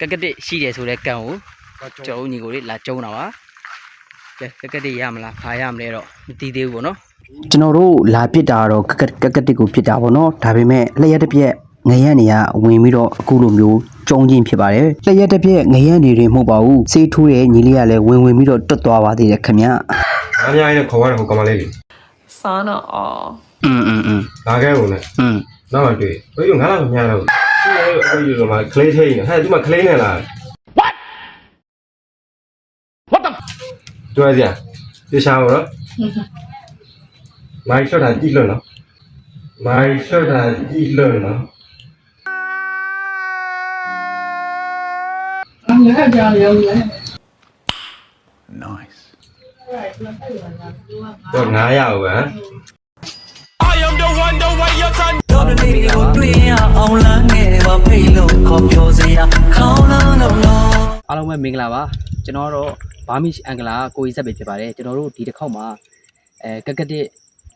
ကက်ကက်တစ်ရှိတယ်ဆိုတဲ့ကန်ကိုကျော်ဦးညီကိုလေးလာကျုံတာပါကဲကက်ကက်တစ်ရမလားဖာရမလဲတော့မသိသေးဘူးပေါ့နော် ကျွန်တော်တို့လာပစ်တာတော့ကကကကတစ်ကိုပစ်တာပေါ့နော်ဒါပေမဲ့လျက်တစ်ပြက်ငရက်နေရဝင်ပြီးတော့အခုလိုမျိုးကျုံချင်းဖြစ်ပါတယ်လျက်တစ်ပြက်ငရက်နေတွေမဟုတ်ပါဘူးစေးထိုးတဲ့ညီလေးကလည်းဝင်ဝင်ပြီးတော့တွတ်သွားပါသေးတယ်ခင်ဗျ အများကြီးနဲ့ခေါ်ရတဲ့ဟိုကောင်မလေးလေး စားတော့အော် อืมอืมอืม လာခဲ့ဦးနဲ့ อืม နောက်မှတွေ့ဘယ်လိုငါလာမများတော့ဘူးဒီလို အဲ့ဒီလိုမှကလေးထိနေဟဲ့ဒီမှာကလေးနဲ့လား What What the တွေ့ရတေချာဘောနော်မိုင်းရှော့တာကြည့်လို့နော်မိုင်းရှော့တာကြည့်လို့နော်တော့900ရအောင်ဟမ်တော် တလေးကိုတွေ့ရအောင်လမ်းငယ်ပါဖိတ်လို့ခေါ်ပြောစရာခေါင်းလုံးလုံးလုံး အားလုံးပဲမင်္ဂလာပါကျွန်တော်တော့ဘာမီအင်္ဂလာကိုကြီးဆက်ပဲဖြစ်ပါတယ်ကျွန်တော်တို့ဒီတစ်ခေါက်မှာအဲကက်ကက်တစ်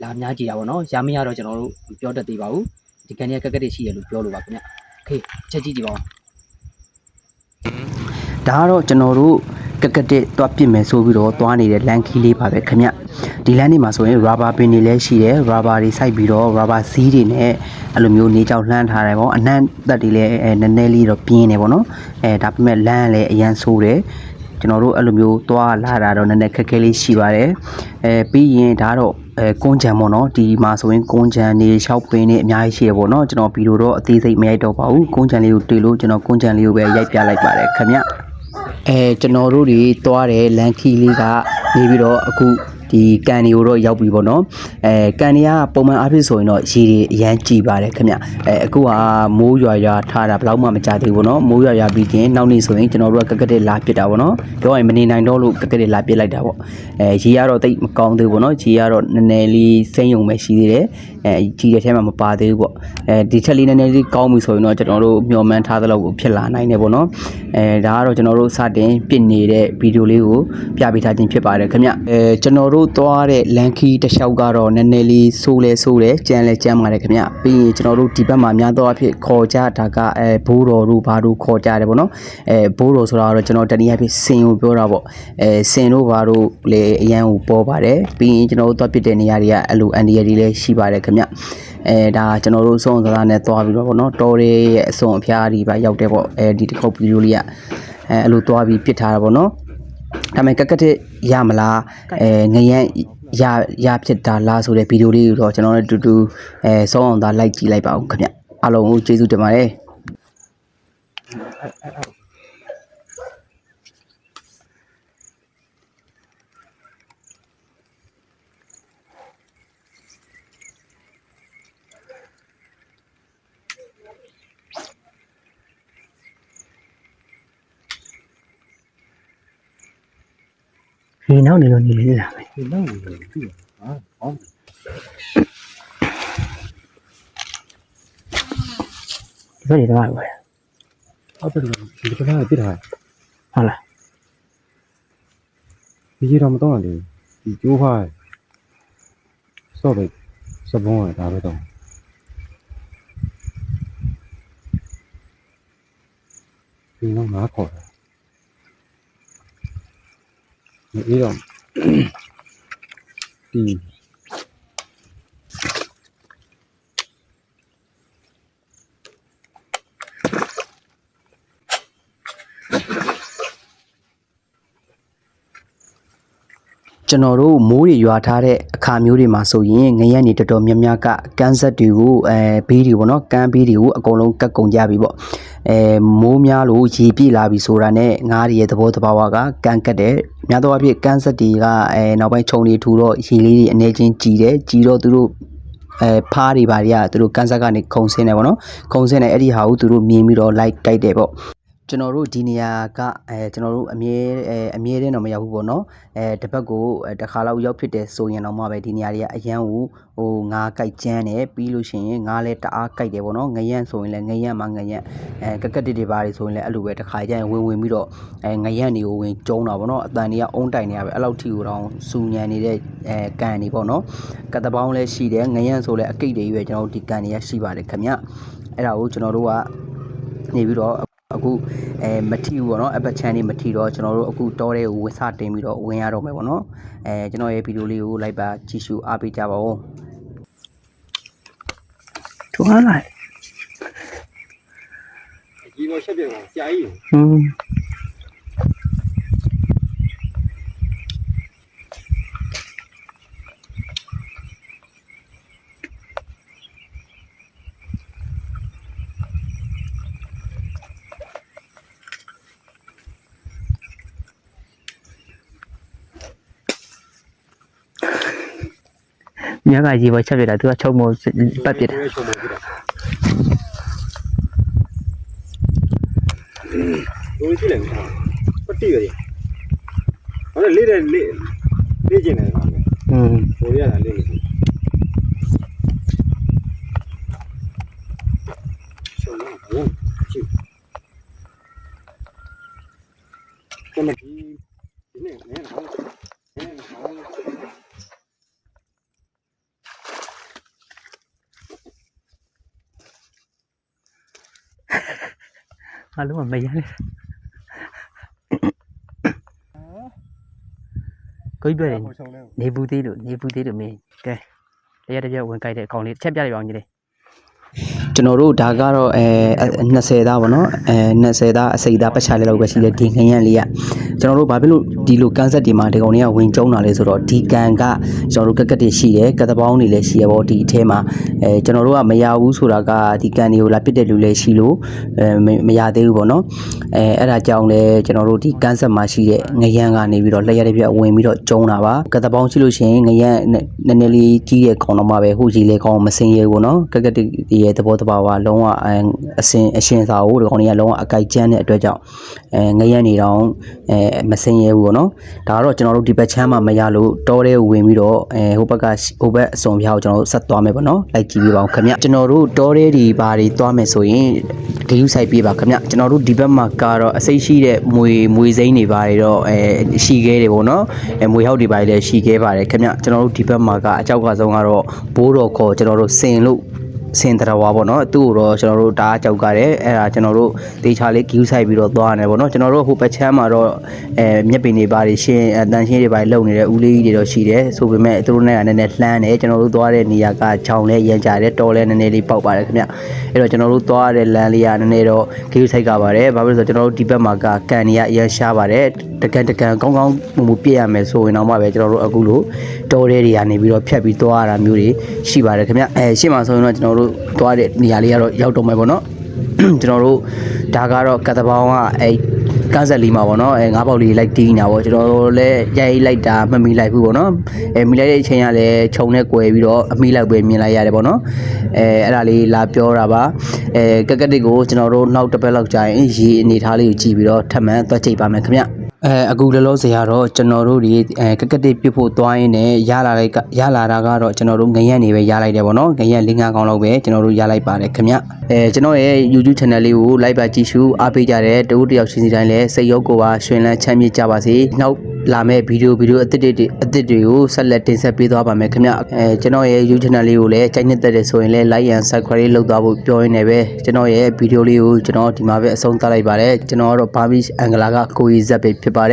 လာများကြည့်တာပေါ့နော်ရမရတော့ကျွန်တော်တို့မပြောတတ်သေးပါဘူးဒီကန်ကြီးကက်ကက်တစ်ရှိရလို့ပြောလို့ပါခင်ဗျโอเคချက်ကြည့်ကြည့်ပါဦး ဒါကတော့ကျွန်တော်တို့ ကကတစ်တွားပစ်မယ်ဆိုပြီးတော့တွားနေတဲ့လန်ခီလေးပါပဲခင်ဗျဒီလမ်းနေမှာဆိုရင် rubber pin တွေလည်းရှိတယ် rubber တွေစိုက်ပြီးတော့ rubber ဇီးတွေနဲ့အဲ့လိုမျိုးနေကြောင်လှမ်းထားတယ်ပေါ့အနှံ့သက်တွေလည်းအဲနည်းနည်းလေးတော့ပြင်းနေပေါ့နော်အဲဒါပေမဲ့လမ်းလည်းအရန်ဆိုးတယ်ကျွန်တော်တို့အဲ့လိုမျိုးတွားလာတာတော့နည်းနည်းခက်ခဲလေးရှိပါတယ်အဲပြီးရင်ဒါတော့အဲကွန်းချံပေါ့နော်ဒီမှာဆိုရင်ကွန်းချံနေရှောက်ပင်နေအများကြီးရှိရပေါ့နော်ကျွန်တော်ဗီဒီယိုတော့အသေးစိတ်မရိုက်တော့ပါဘူးကွန်းချံလေးကိုတွေ့လို့ကျွန်တော်ကွန်းချံလေးကိုပဲရိုက်ပြလိုက်ပါတယ်ခင်ဗျ အဲကျွန်တော်တို့တွေတွားတဲ့လန်ခီလေးကနေပြီးတော့အခု ဒီကန်ဒီကိုတော့ရောက်ပြီပေါ့နော်အဲကန်ဒီကပုံမှန်အားဖြင့်ဆိုရင်တော့ရေတွေအရန်ကြည်ပါတယ်ခင်ဗျအဲအခုကမိုးရွာရွာထားတာဘယ်တော့မှမကြသေးဘူးပေါ့နော်မိုးရွာရွာပြီးရင်နောက်နေ့ဆိုရင်ကျွန်တော်တို့ကကက်ကက်တက်လာပစ်တာပေါ့နော်ပြောရရင်မနေနိုင်တော့လို့ကက်ကက်တက်လာပစ်လိုက်တာပေါ့အဲရေကတော့တိတ်မကောင်းသေးဘူးပေါ့နော်ရေကတော့နည်းနည်းလေးစိမ့်ယုံပဲရှိသေးတယ်အဲကြီးတဲ့ထဲမှာမပါသေးဘူးပေါ့အဲဒီချက်လေးနည်းနည်းလေးကောင်းပြီဆိုရင်တော့ကျွန်တော်တို့မျှော်မှန်းထားသလောက်ကိုဖြစ်လာနိုင်တယ်ပေါ့နော်အဲဒါကတော့ကျွန်တော်တို့စတင်ပစ်နေတဲ့ဗီဒီယိုလေးကိုပြပေးထားခြင်းဖြစ်ပါတယ်ခင်ဗျအဲကျွန်တော်တို့သွားတဲ့လန်ခီတစ်လျှောက်ကတော့နည်းနည်းလေးဆိုးလဲဆိုးတယ်ကြမ်းလဲကြမ်းပါတယ်ခင်ဗျပြီးရင်ကျွန်တော်တို့ဒီဘက်မှာများသောအားဖြင့်ခေါ်ကြတာကအဲဘိုးတော်တို့ဘာတို့ခေါ်ကြတယ်ပေါ့နော်အဲဘိုးတော်ဆိုတာကတော့ကျွန်တော်တနည်းအားဖြင့်စင်ကိုပြောတာပေါ့အဲစင်တို့ဘာတို့လေအရန်ကိုပေါ်ပါတယ်ပြီးရင်ကျွန်တော်တို့သွားပစ်တဲ့နေရာတွေကအဲ့လိုအန်ဒီရတွေလည်းရှိပါတယ်ခင်ဗျအဲဒါကျွန်တော်တို့စုံစကားနဲ့သွားပြီးတော့ပေါ့နော်တော်ရဲရဲ့အစုံအဖျားတွေပါရောက်တဲ့ပေါ့အဲဒီတစ်ခေါက်ဗီဒီယိုလေးကအဲအဲ့လိုသွားပြီးပစ်ထားတာပေါ့နော် ဒါပေမဲ့ကက်ကက်တစ်ရမလားအဲငရမ်းရရဖြစ်တာလားဆိုတဲ့ဗီဒီယိုလေးကိုတော့ကျွန်တော်တို့တူတူအဲစောင်းအောင်သာလိုက်ကြည့်လိုက်ပါဦးခင်ဗျအားလုံးကိုကျေးဇူးတင်ပါတယ် ဒီနောက်နေလို့နေလေးလာမယ်ဒီလောက်ကိုပြီဟာဟောဒီဘက်နေတော့ပဲအဲ့ဒါဒီကနေ့ပြစ်ထားဟုတ်လားဒီကြီးတော့မတော့တယ်ဒီကျိုးဖားစော့ပဲစပုံးရတာပဲတော့ဒီတော့ငါခေါ်တာ ဒီတော့ဒီကျွန်တော်တို့မိုးတွေရွာထားတဲ့အခါမျိုးတွေမှာဆိုရင်ငရက်နေတော်တော်များများကကန်းဆက်တွေကိုအဲဘေးတွေပေါ့နော်ကန်းဘေးတွေကိုအကုန်လုံးကတ်ကုန်ကြပြီပေါ့ အဲမိုးများလို့ရေပြည့်လာပြီဆိုတာနဲ့ငားတွေရဲ့သဘောတဘာဝကကန်းကတ်တယ်များသောအားဖြင့်ကန်းဆက်တွေကအဲနောက်ပိုင်းခြုံတွေထူတော့ရေလေးတွေအနေချင်းကြည်တယ်ကြည်တော့သူတို့အဲဖားတွေပါတွေကသူတို့ကန်ဆက်ကနေခုံဆင်းတယ်ပေါ့နော်ခုံဆင်းတယ်အဲ့ဒီဟာကိုသူတို့မြင်ပြီးတော့ like ကြိုက်တယ်ပေါ့ ကျွန်တော်တို့ဒီနေရာကအဲကျွန်တော်တို့အမြဲအဲအမြဲတမ်းတော့မရောက်ဘူးပေါ့နော်အဲတစ်ပတ်ကိုအဲတစ်ခါလောက်ရောက်ဖြစ်တယ်ဆိုရင်တော့မှပဲဒီနေရာတွေကအရန်ကိုဟိုငါးကြိုက်ကျန်းတယ်ပြီးလို့ရှိရင်ငါးလဲတအားကြိုက်တယ်ပေါ့နော်ငရန့်ဆိုရင်လည်းငရန့်မှငရန့်အဲကက်ကက်တစ်တွေပါတွေဆိုရင်လည်းအဲ့လိုပဲတစ်ခါကျရင်ဝင်ဝင်ပြီးတော့အဲငရန့်တွေကိုဝင်ကျုံတာပေါ့နော်အတန်တွေကအုံးတိုင်နေရပဲအဲ့လောက်ထိကိုတော့စူညံနေတဲ့အဲကန်တွေပေါ့နော်ကတ်တပေါင်းလည်းရှိတယ်ငရန့်ဆိုလည်းအကိတ်တွေကြီးပဲကျွန်တော်တို့ဒီကန်တွေကရှိပါတယ်ခင်ဗျအဲ့ဒါကိုကျွန်တော်တို့ကနေပြီးတော့ အခုအဲမထီဘူးပေါ့နော်အပတ်ချမ်းနေမထီတော့ကျွန်တော်တို့အခုတောထဲကိုဝင်စတင်ပြီးတော့ဝင်ရတော့မယ်ပေါ့နော်အဲကျွန်တော်ရဲ့ဗီဒီယိုလေးကိုလိုက်ပါကြည့်ရှုအားပေးကြပါဦးထွားလိုက်ဒီတော့ချက်ပြပါဆရာကြီးဟင်း မြတ်ကကြီးပေါ်ချက်ပြတာသူကချုပ်မို့ပတ်ပြတာချုံမပြတာဘယ်လိုကြည့်လဲပတိရည်ဟောလေလေးတယ်လေးလေးကျင်တယ်ကွာอืมဘိုးရတာလေးလေးချုံမဘူးချစ်ကမကြီးဒီနေ့နဲဟောနဲဟော အားလုံးကမရလဲကိုကြီးပြောတယ်ချုံလဲနေဘူးသေးလို့နေဘူးသေးလို့မင်းကဲတရတရဝင်ကြိုက်တဲ့အကောင်လေးတစ်ချက်ပြလိုက်ပါအောင်ကြီးလေး ကျွန်တော်တို့ဒါကတော့အဲ20သားပေါ့နော်အဲ20သားအစိတ်သားပတ်ချလေးလောက်ပဲရှိတယ်ဒီငရံလေးကကျွန်တော်တို့ဘာဖြစ်လို့ဒီလိုကန်ဆက်ဒီမှာဒီကောင်လေးကဝင်ကျုံတာလဲဆိုတော့ဒီကန်ကကျွန်တော်တို့ကက်ကက်တွေရှိတယ်ကက်သပေါင်းတွေလည်းရှိရပေါ့ဒီအထဲမှာအဲကျွန်တော်တို့ကမရဘူးဆိုတာကဒီကန်တွေကိုလာပစ်တဲ့လူလည်းရှိလို့အဲမရသေးဘူးပေါ့နော်အဲအဲ့ဒါကြောင့်လဲကျွန်တော်တို့ဒီကန်ဆက်မှာရှိတဲ့ငရံကနေပြီးတော့လက်ရတဲ့ပြဝင်ပြီးတော့ကျုံတာပါကက်သပေါင်းရှိလို့ရှိရင်ငရံနည်းနည်းလေးကြီးတဲ့ခေါင်းတော့မှပဲဟိုကြီးလေခေါင်းမစင်ရဲဘူးပေါ့နော်ကက်ကက်တွေရဲ့သဘောတဘာဝလုံးဝအစင်အရှင်စာကိုဒီကောင်တွေကလုံးဝအကြိုက်ကျန်းတဲ့အတွက်ကြောင့်အဲငရံနေတော့အဲမစင်ရဲဘူးပေါ့နော်ဒါကတော့ကျွန်တော်တို့ဒီဘက်ချမ်းမှာမရလို့တောထဲကိုဝင်ပြီးတော့အဲဟိုဘက်ကဟိုဘက်အစုံပြားကိုကျွန်တော်တို့ဆက်သွားမယ်ပေါ့နော်လိုက်ကြည့်ပြပါဦးခင်ဗျကျွန်တော်တို့တောထဲဒီဘာတွေသွားမယ်ဆိုရင်ဂရုစိုက်ပြပါခင်ဗျကျွန်တော်တို့ဒီဘက်မှာကတော့အစိတ်ရှိတဲ့မွေမွေစိမ့်တွေဘာတွေတော့အဲရှိခဲ့တယ်ပေါ့နော်အဲမွေဟောက်တွေဘာတွေလည်းရှိခဲ့ပါတယ်ခင်ဗျကျွန်တော်တို့ဒီဘက်မှာကအကြောက်ကဆုံးကတော့ဘိုးတော်ခေါ်ကျွန်တော်တို့စင်လို့ စင်တရဝါပေါ့နော်သူ့ကိုတော့ကျွန်တော်တို့ဒါကြောက်ကြတယ်အဲ့ဒါကျွန်တော်တို့ဒေချာလေး queue ဆိုင်ပြီးတော့သွားရတယ်ပေါ့နော်ကျွန်တော်တို့ဟိုဘက်ချမ်းမှာတော့အဲမျက်ပင်တွေပါတွေရှင်းအတန်ရှင်းတွေပါလုံနေတဲ့ဦးလေးကြီးတွေတော့ရှိတယ်ဆိုပေမဲ့သူတို့နဲ့ကနည်းနည်းလှမ်းတယ်ကျွန်တော်တို့သွားတဲ့နေရာကချောင်းလဲရန်ကြတယ်တော်လဲနည်းနည်းလေးပေါက်ပါတယ်ခင်ဗျအဲ့တော့ကျွန်တော်တို့သွားတဲ့လမ်းလေးကနည်းနည်းတော့ queue ဆိုင်ကပါတယ်ဘာဖြစ်လို့လဲဆိုတော့ကျွန်တော်တို့ဒီဘက်မှာကကန်နေရအရန်ရှားပါတယ်တကန်တကန်ကောင်းကောင်းမှုမှုပြည့်ရမယ်ဆိုရင်တော့မှပဲကျွန်တော်တို့အခုလို့တော်တဲ့တွေကနေပြီးတော့ဖြတ်ပြီးသွားရတာမျိုးတွေရှိပါတယ်ခင်ဗျအဲရှေ့မှာဆိုရင်တော့ကျွန်တော်တို့သွားတဲ့နေရာလေးကတော့ရောက်တော့မယ်ပေါ့နော်ကျွန်တော်တို့ဒါကတော့ကတပေါင်းကအဲကန်းဆက်လေးမှာပေါ့နော်အဲငါးပေါက်လေးလိုက်တီးနေတာပေါ့ကျွန်တော်တို့လည်းရိုက်လိုက်တာမမီလိုက်ဘူးပေါ့နော်အဲမီလိုက်တဲ့အချိန်ကလည်းခြုံနဲ့꿰ပြီးတော့အမီလိုက်ပဲမြင်လိုက်ရတယ်ပေါ့နော်အဲအဲ့ဒါလေးလာပြောတာပါအဲကက်ကက်တစ်ကိုကျွန်တော်တို့နောက်တစ်ပတ်လောက်ကြာရင်ရေအနေထားလေးကိုကြည့်ပြီးတော့ထပ်မံသွားကြည့်ပါမယ်ခင်ဗျ အဲအခုလောလောဆယ်ကတော့ကျွန်တော်တို့ဒီအဲကက်ကက်တစ်ပြစ်ဖို့သွားရင်းနဲ့ရလာလိုက်ကရလာတာကတော့ကျွန်တော်တို့ငရက်နေပဲရလိုက်တယ်ပေါ့နော်ငရက်၄၅កောင်းလောက်ပဲကျွန်တော်တို့ရလိုက်ပါတယ်ခင်ဗျအဲကျွန်တော်ရဲ့ YouTube channel လေးကို like ပါကြည့်ရှုအားပေးကြတဲ့တဦးတယောက်ရှင်စီတိုင်းလည်းစိတ်ရောကိုယ်ပါရှင်လန်းချမ်းမြေ့ကြပါစေနောက်လာမယ့်ဗီဒီယိုဗီဒီယိုအသစ်တွေအသစ်တွေကိုဆက်လက်တင်ဆက်ပေးသွားပါမယ်ခင်ဗျအဲကျွန်တော်ရဲ့ YouTube channel လေးကိုလည်းကြိုက်နှစ်သက်တဲ့ဆိုရင်လည်း like and subscribe လုပ်သွားဖို့ပြောရင်းနဲ့ပဲကျွန်တော်ရဲ့ဗီဒီယိုလေးကိုကျွန်တော်ဒီမှာပဲအဆုံးသတ်လိုက်ပါတယ်ကျွန်တော်ကတော့ Barbies Angela ကကိုကြီးဇက်ပဲဖြစ်ပါ